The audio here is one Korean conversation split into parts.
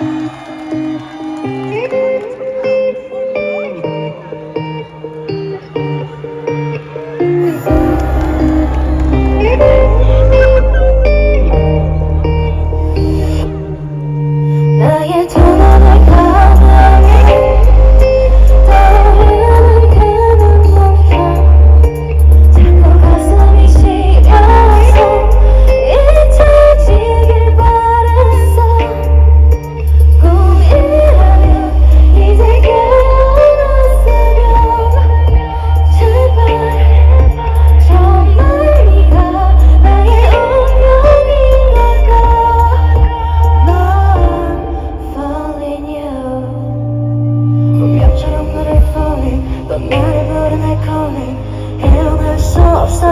Música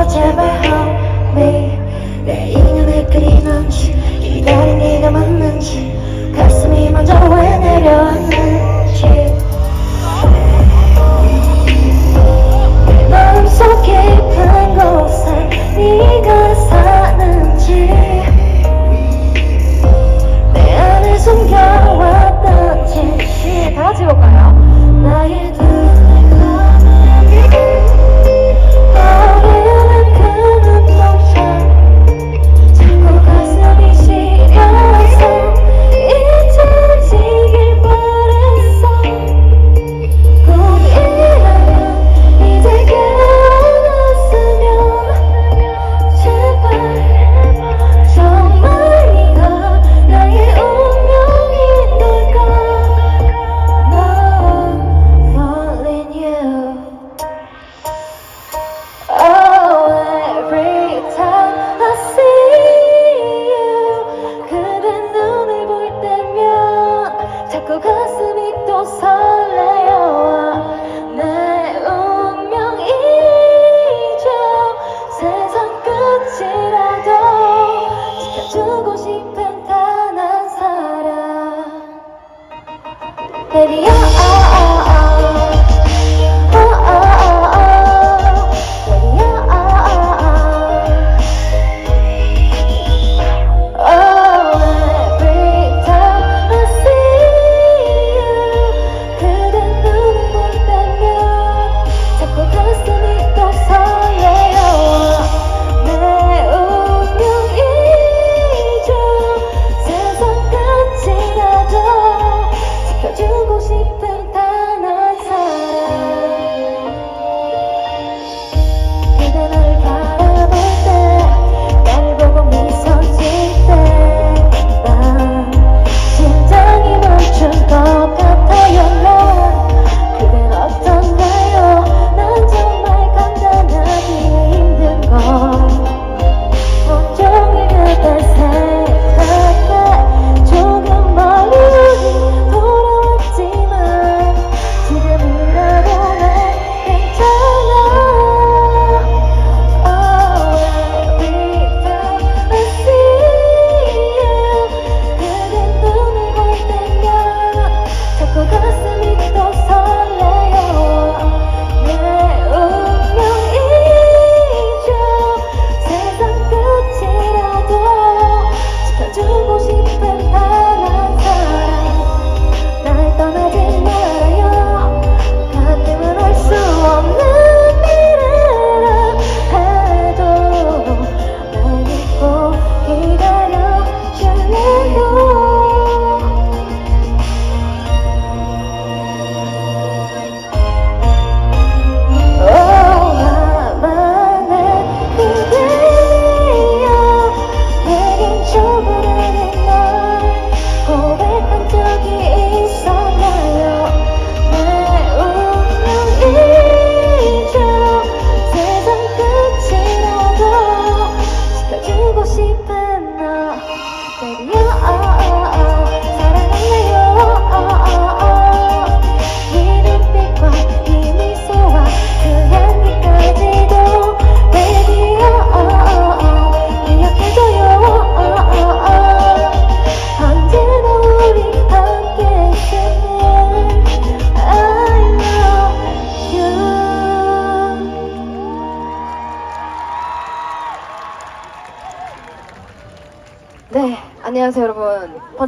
제발 help me 내 인연을 그리는지 기다린 네가 맞는지 가슴이 먼저 왜 내려왔는지 내 마음속 깊은 곳에 네가 사는지 내 안에 숨겨왔던 진실 다 지워가요.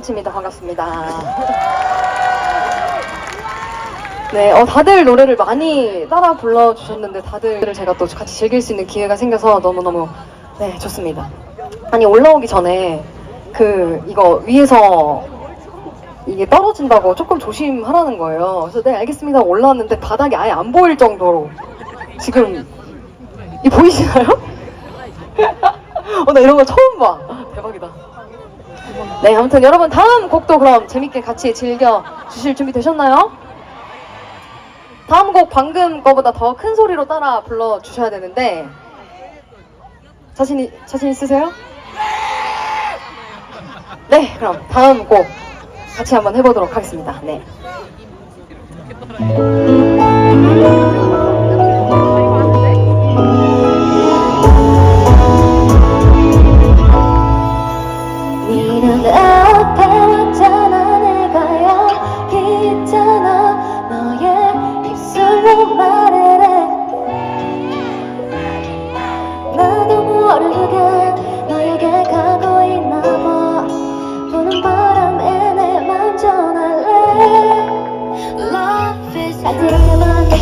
꽃입니다. 반갑습니다. 네, 어, 다들 노래를 많이 따라 불러주셨는데 다들 제가 또 같이 즐길 수 있는 기회가 생겨서 너무너무 네, 좋습니다. 아니, 올라오기 전에 그, 이거 위에서 이게 떨어진다고 조금 조심하라는 거예요. 그래서 네, 알겠습니다. 올라왔는데 바닥이 아예 안 보일 정도로 지금, 이 보이시나요? 어, 나 이런 거 처음 봐. 대박이다. 네, 아무튼 여러분 다음 곡도 그럼 재밌게 같이 즐겨 주실 준비 되셨나요? 다음 곡 방금 거보다 더 큰 소리로 따라 불러 주셔야 되는데 자신 자신 있으세요? 네, 그럼 다음 곡 같이 한번 해보도록 하겠습니다. 네.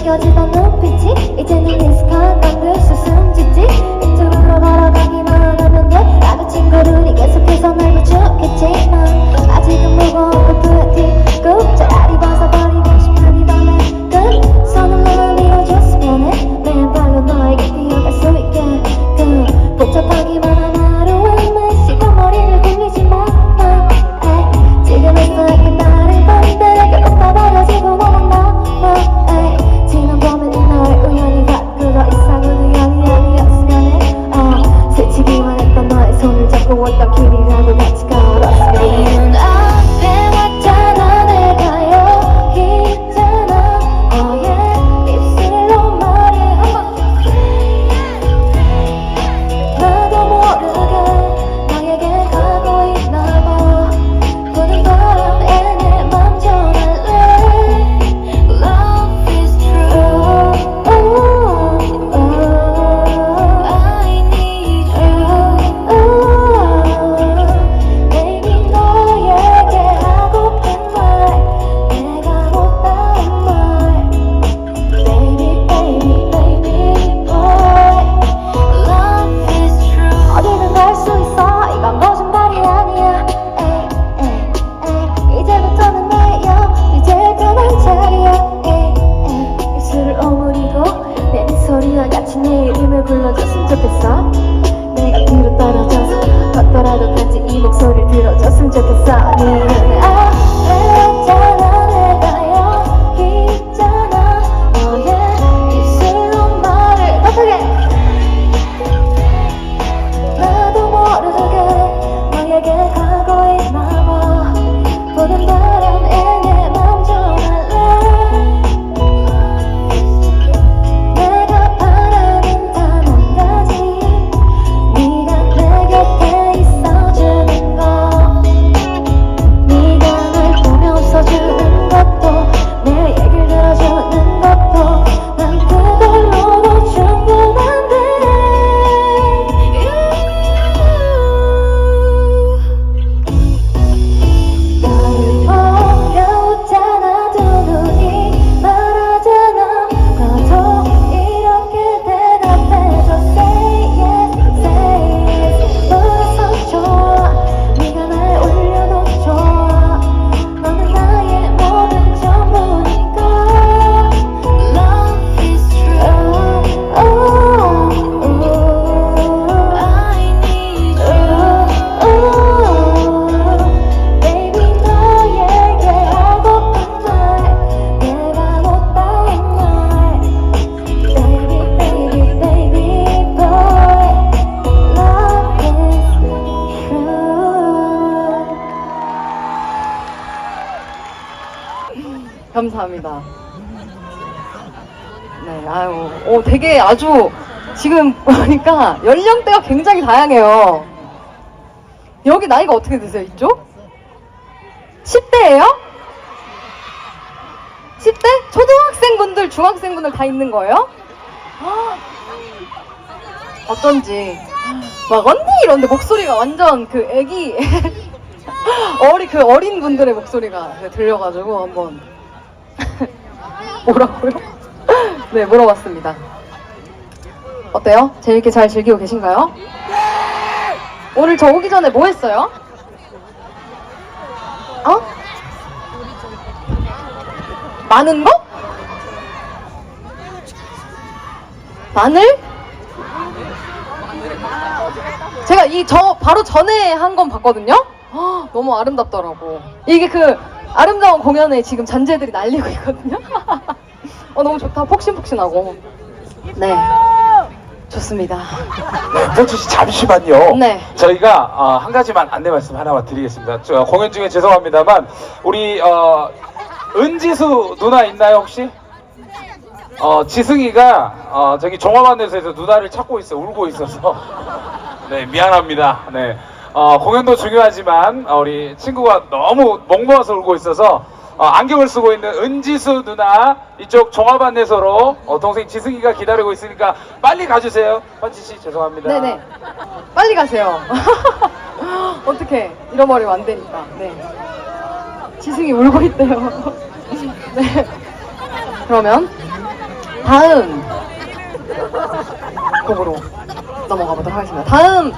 느껴지던 눈빛이 이제는 익숙한 방금 수숨짓지 이쪽으로 걸어가기만 하면 돼 라는 친구들이 계속해서 날 부추겠지만 아직은 무거운 감사합니다. 네, 아유, 오, 되게 아주 지금 보니까 연령대가 굉장히 다양해요. 여기 나이가 어떻게 되세요, 이쪽? 10대예요? 10대? 초등학생분들, 중학생분들 다 있는 거예요? 아, 어쩐지 막 언니 이런데 목소리가 완전 그 애기 어리 그 어린 분들의 목소리가 네, 들려가지고 한번 뭐라고요? 네 물어봤습니다. 어때요? 재밌게 잘 즐기고 계신가요? 오늘 저 오기 전에 뭐 했어요? 어? 많은 거? 마늘? 제가 이 저 바로 전에 한 건 봤거든요. 헉, 너무 아름답더라고. 이게 그 아름다운 공연에 지금 잔재들이 날리고 있거든요. 어 너무 좋다. 폭신폭신하고. 네. 좋습니다. 네, 태주 씨 잠시만요. 네. 저희가 어, 한 가지만 안내 말씀 하나만 드리겠습니다. 저 공연 중에 죄송합니다만 우리 어, 은지수 누나 있나요 혹시? 어, 지승이가 어, 저기 종합안에서 누나를 찾고 있어 울고 있어서 네 미안합니다. 네 어, 공연도 중요하지만 어, 우리 친구가 너무 멍모아서 울고 있어서 어, 안경을 쓰고 있는 은지수 누나 이쪽 종합 안내소로 어, 동생 지승이가 기다리고 있으니까 빨리 가주세요. 헌지 씨 죄송합니다. 네네. 빨리 가세요. 어떻게 잃어버리면 안 되니까. 네. 지승이 울고 있대요. 네. 그러면 다음 곡으로 넘어가 보도록 하겠습니다. 다음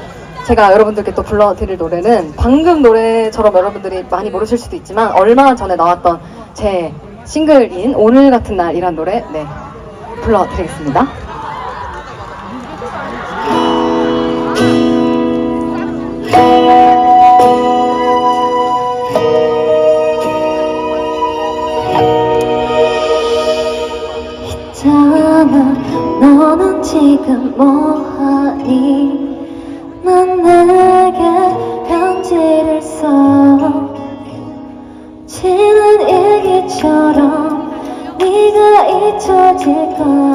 제가 여러분들께 또 불러드릴 노래는 방금 노래처럼 여러분들이 많이 모르실 수도 있지만 얼마 전에 나왔던 제 싱글인 오늘 같은 날이란 노래 네 불러드리겠습니다. 있잖아 너는 지금 뭐하니 잊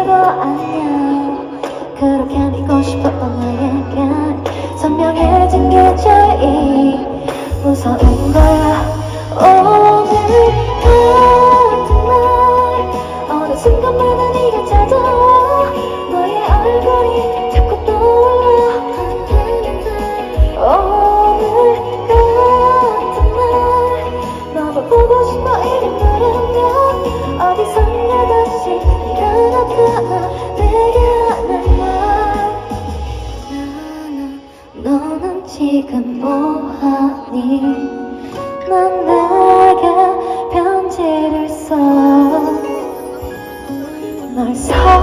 별거 아니야. 그렇게 믿고 싶었던 나에게 선명해진 계절이 무서운 거야. 오늘 같은 날 어느 순간마다 지금 뭐하니? 난 내게 편지를 써널 사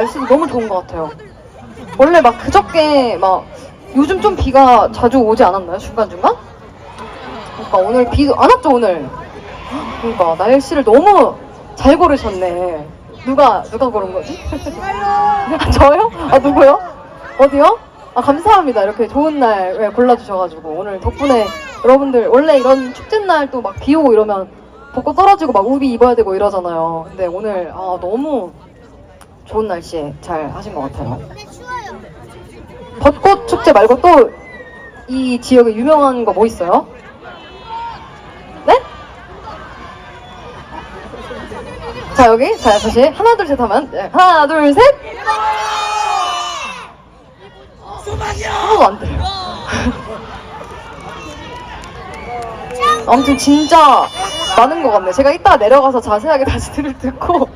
날씨도 너무 좋은 것 같아요. 원래 막 그저께 막 요즘 좀 비가 자주 오지 않았나요? 중간중간? 그러니까 오늘 비도 안 왔죠 오늘? 그러니까 날씨를 너무 잘 고르셨네. 누가 누가 고른 거지? 아, 저요? 아 누구요? 어디요? 아 감사합니다. 이렇게 좋은 날 예, 골라주셔가지고 오늘 덕분에 여러분들 원래 이런 축제 날 또 막 비 오고 이러면 벚꽃 떨어지고 막 우비 입어야 되고 이러잖아요. 근데 오늘 아, 너무 좋은 날씨에 잘 하신 것 같아요. 벚꽃 축제 말고 또 이 지역에 유명한 거 뭐 있어요? 네? 자 여기 자 다시 하나 둘 셋 하면 네, 하나 둘 셋. 하나도 안 들려. 아무튼 진짜 많은 것 같네. 제가 이따 내려가서 자세하게 다시 들을 듣고.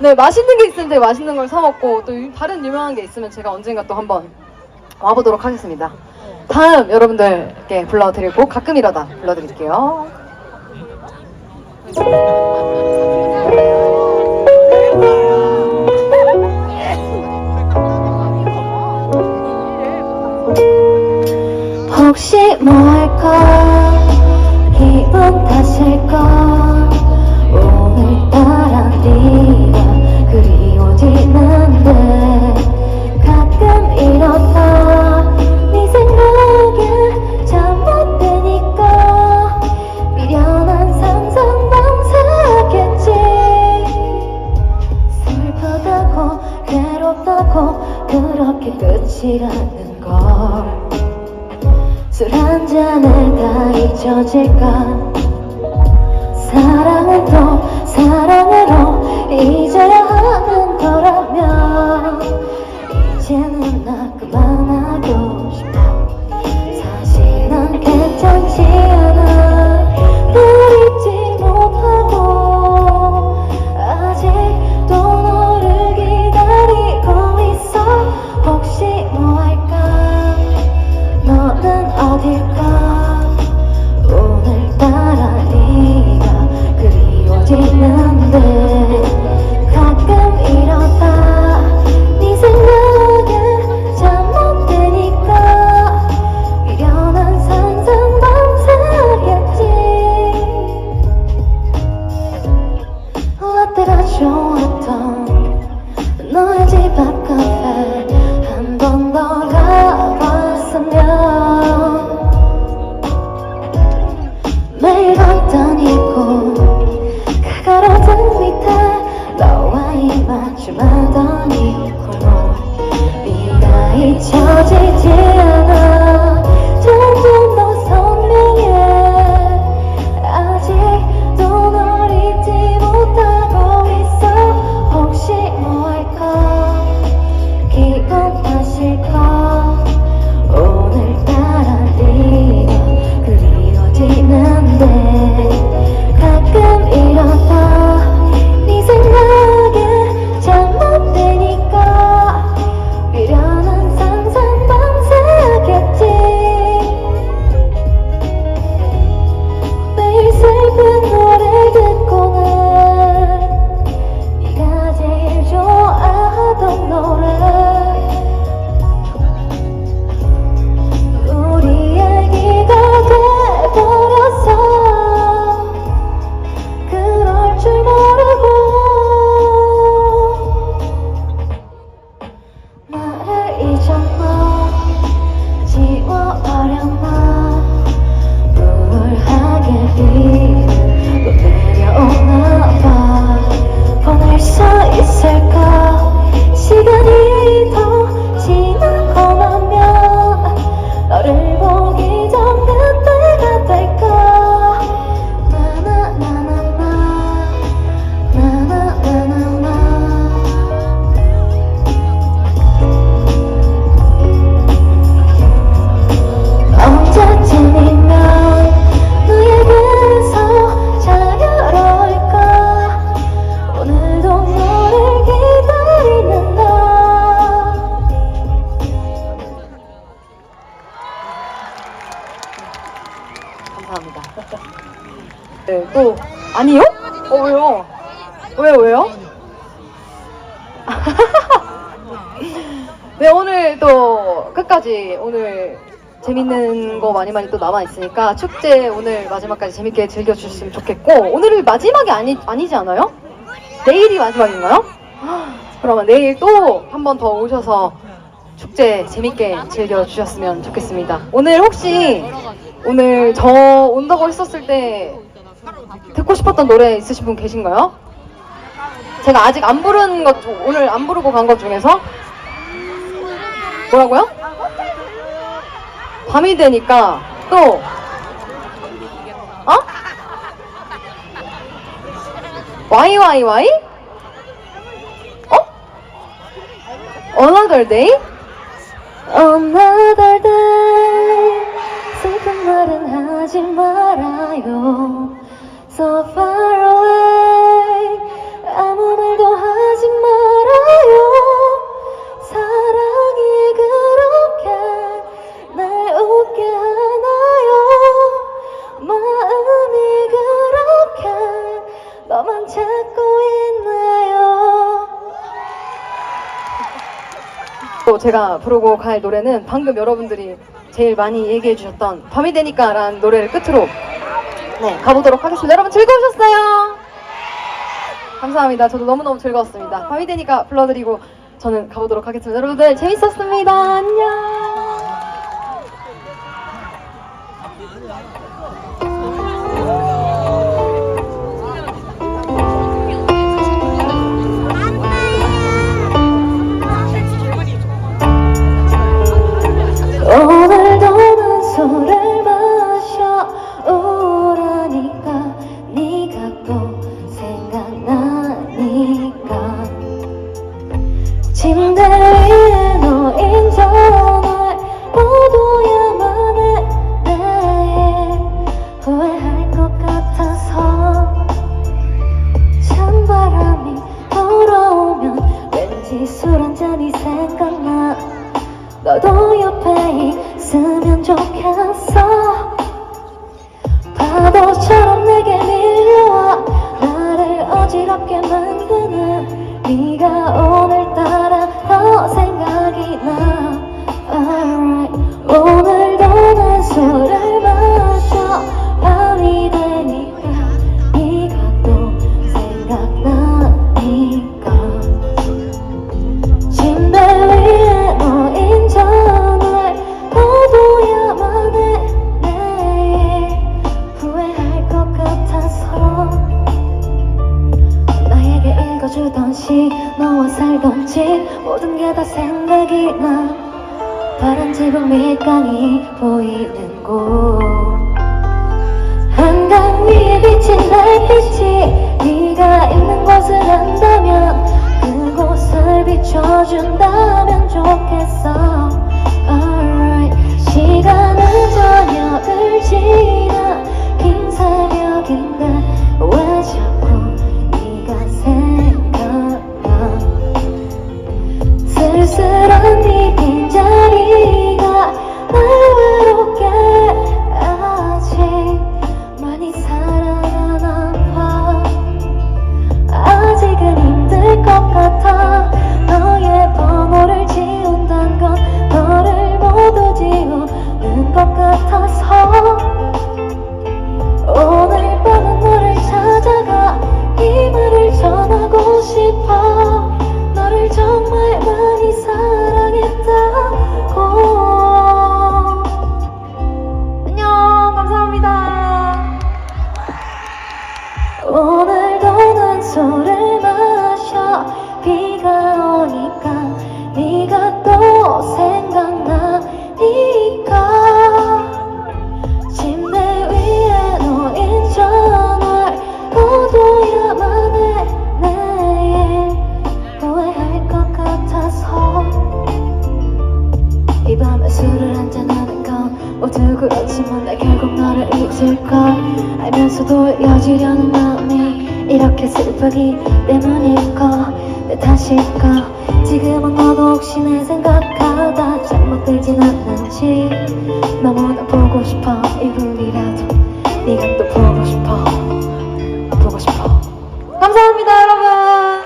네, 맛있는 게 되게 맛있는 걸 사 먹고, 또 유- 다른 유명한 게 있으면 제가 언젠가 또 한번 와보도록 하겠습니다. 다음 여러분들께 불러드릴 곡 가끔이라다 불러드릴게요. 혹시 뭐 할까 끝이라는 걸. 술 한 잔에 다 잊혀질까? 사랑은 또 사랑 재밌는 거 많이 많이 또 남아 있으니까 축제 오늘 마지막까지 재밌게 즐겨주셨으면 좋겠고 오늘이 마지막이 아니 아니지 않아요? 내일이 마지막인가요? 그러면 내일 또 한 번 더 오셔서 축제 재밌게 즐겨주셨으면 좋겠습니다. 오늘 혹시 오늘 저 온다고 했었을 때 듣고 싶었던 노래 있으신 분 계신가요? 제가 아직 안 부른 것, 중- 오늘 안 부르고 간 것 중에서 뭐라고요? 밤이 되니까 또 어? YYY? 어? Another day? Another day 슬픈 말은 하지 말아요 So far away 아무 말도 하지 말아요 또 제가 부르고 갈 노래는 방금 여러분들이 제일 많이 얘기해 주셨던 밤이 되니까 라는 노래를 끝으로 네, 가보도록 하겠습니다. 여러분 즐거우셨어요? 감사합니다. 저도 너무너무 즐거웠습니다. 밤이 되니까 불러드리고 저는 가보도록 하겠습니다. 여러분들 재밌었습니다. 안녕. 집 모든 게 다 생각이 나. 파란 지붕 밑강이 보이는 곳. 한강 위에 비친 달빛이 네가 있는 곳을 안다면 그곳을 비춰준다면 좋겠어. Alright. 시간은 저녁을 지나 긴 새벽인데 왜 자꾸 이어지려는 마음이 이렇게 슬프기 때문일까 내 탓일까 지금은 너도 혹시 내 생각하다 잘못되진 않는지 너무나 보고 싶어 1분이라도 네가 또 보고 싶어 보고 싶어 감사합니다, 여러분.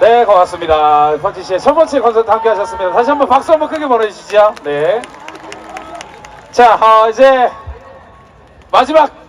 네, 고맙습니다. 펀치 씨의 첫 번째 콘서트 함께 하셨습니다. 다시 한번 박수 한번 크게 보내주시죠. 네. 자, 어, 이제 마지막